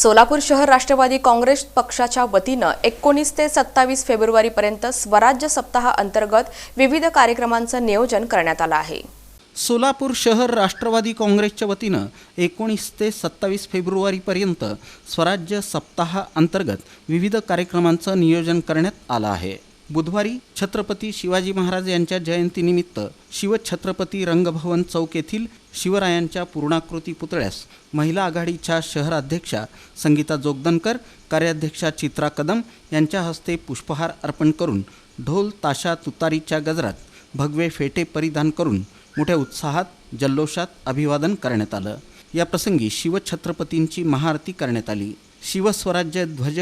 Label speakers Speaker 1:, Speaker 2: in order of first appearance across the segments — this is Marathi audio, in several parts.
Speaker 1: सोलापूर शहर राष्ट्रवादी काँग्रेस पक्षाच्या वतीनं एकोणीस ते सत्तावीस फेब्रुवारीपर्यंत स्वराज्य सप्ताह अंतर्गत विविध कार्यक्रमांचं नियोजन करण्यात आलं आहे.
Speaker 2: सोलापूर शहर राष्ट्रवादी काँग्रेसच्या वतीनं एकोणीस ते सत्तावीस फेब्रुवारीपर्यंत स्वराज्य सप्ताहा अंतर्गत विविध कार्यक्रमांचं नियोजन करण्यात आलं आहे. बुधवारी छत्रपती शिवाजी महाराज यांच्या जयंतीनिमित्त शिवछत्रपती रंगभवन चौक येथील शिवरायांच्या पूर्णाकृती पुतळ्यास महिला आघाडीच्या शहराध्यक्षा संगीता जोगदनकर कार्याध्यक्षा चित्रा कदम यांच्या हस्ते पुष्पहार अर्पण करून ढोल ताशा तुतारीच्या गजरात भगवे फेटे परिधान करून मोठ्या उत्साहात जल्लोषात अभिवादन करण्यात आलं. या प्रसंगी शिवछत्रपतींची महाआरती करण्यात आली. शिवस्वराज्य ध्वज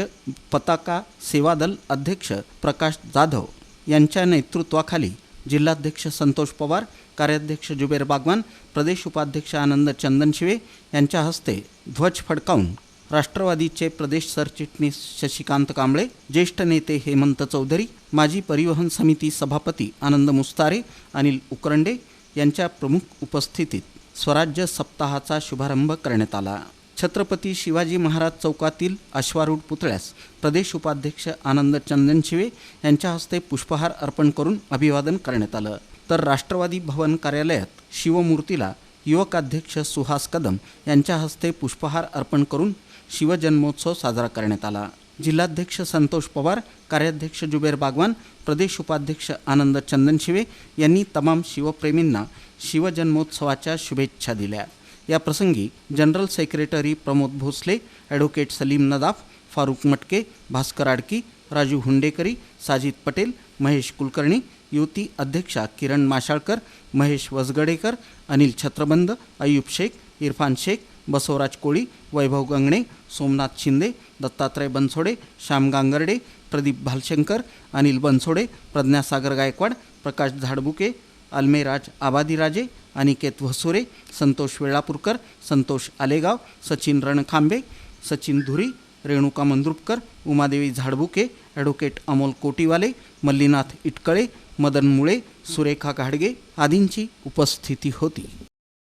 Speaker 2: पताका सेवादल अध्यक्ष प्रकाश जाधव यांच्या नेतृत्वाखाली जिल्हाध्यक्ष संतोष पवार कार्याध्यक्ष जुबेर बागवान प्रदेश उपाध्यक्ष आनंद चंदनशिवे यांच्या हस्ते ध्वज फडकावून राष्ट्रवादीचे प्रदेश सरचिटणीस शशिकांत कांबळे ज्येष्ठ नेते हेमंत चौधरी माजी परिवहन समिती सभापती आनंद मुस्तारे अनिल उकरंडे यांच्या प्रमुख उपस्थितीत स्वराज्य सप्ताहाचा शुभारंभ करण्यात आला. छत्रपती शिवाजी महाराज चौकातील अश्वारूढ पुतळ्यास प्रदेश उपाध्यक्ष आनंद चंदनशिवे यांच्या हस्ते पुष्पहार अर्पण करून अभिवादन करण्यात आलं. तर राष्ट्रवादी भवन कार्यालयात शिवमूर्तीला युवकाध्यक्ष सुहास कदम यांच्या हस्ते पुष्पहार अर्पण करून शिवजन्मोत्सव साजरा करण्यात आला. जिल्हाध्यक्ष संतोष पवार कार्याध्यक्ष जुबेर बागवान प्रदेश उपाध्यक्ष आनंद चंदनशिवे यांनी तमाम शिवप्रेमींना शिवजन्मोत्सवाच्या शुभेच्छा दिल्या. या प्रसंगी general secretary Pramod Bhosle advocate Salim Nadaf Farukh Matke Bhaskar Adki Raju हुंडेकरी साजिद पटेल महेश कुलकर्णी युवती अध्यक्षा किरण माशाळकर महेश वसगडेकर अनिल छत्रबंद अयूब शेख इरफान शेख बसवराज कोळी वैभव गंगणे सोमनाथ शिंदे दत्तात्रय बनसोडे श्याम गांगर्डे प्रदीप भालशंकर अनिल बनसोडे प्रज्ञासागर गायकवाड प्रकाश झाडबुके अल्मेराज आबादीराजे अनिकेत वसुरे संतोष वेळापूरकर संतोष आलेगाव सचिन रणखांबे सचिन धुरी रेणुका मंद्रुपकर उमादेवी झाडबुके ॲडव्होकेट अमोल कोटीवाले मल्लीनाथ इटकळे मदन मुळे सुरेखा घाडगे आदींची उपस्थिती होती.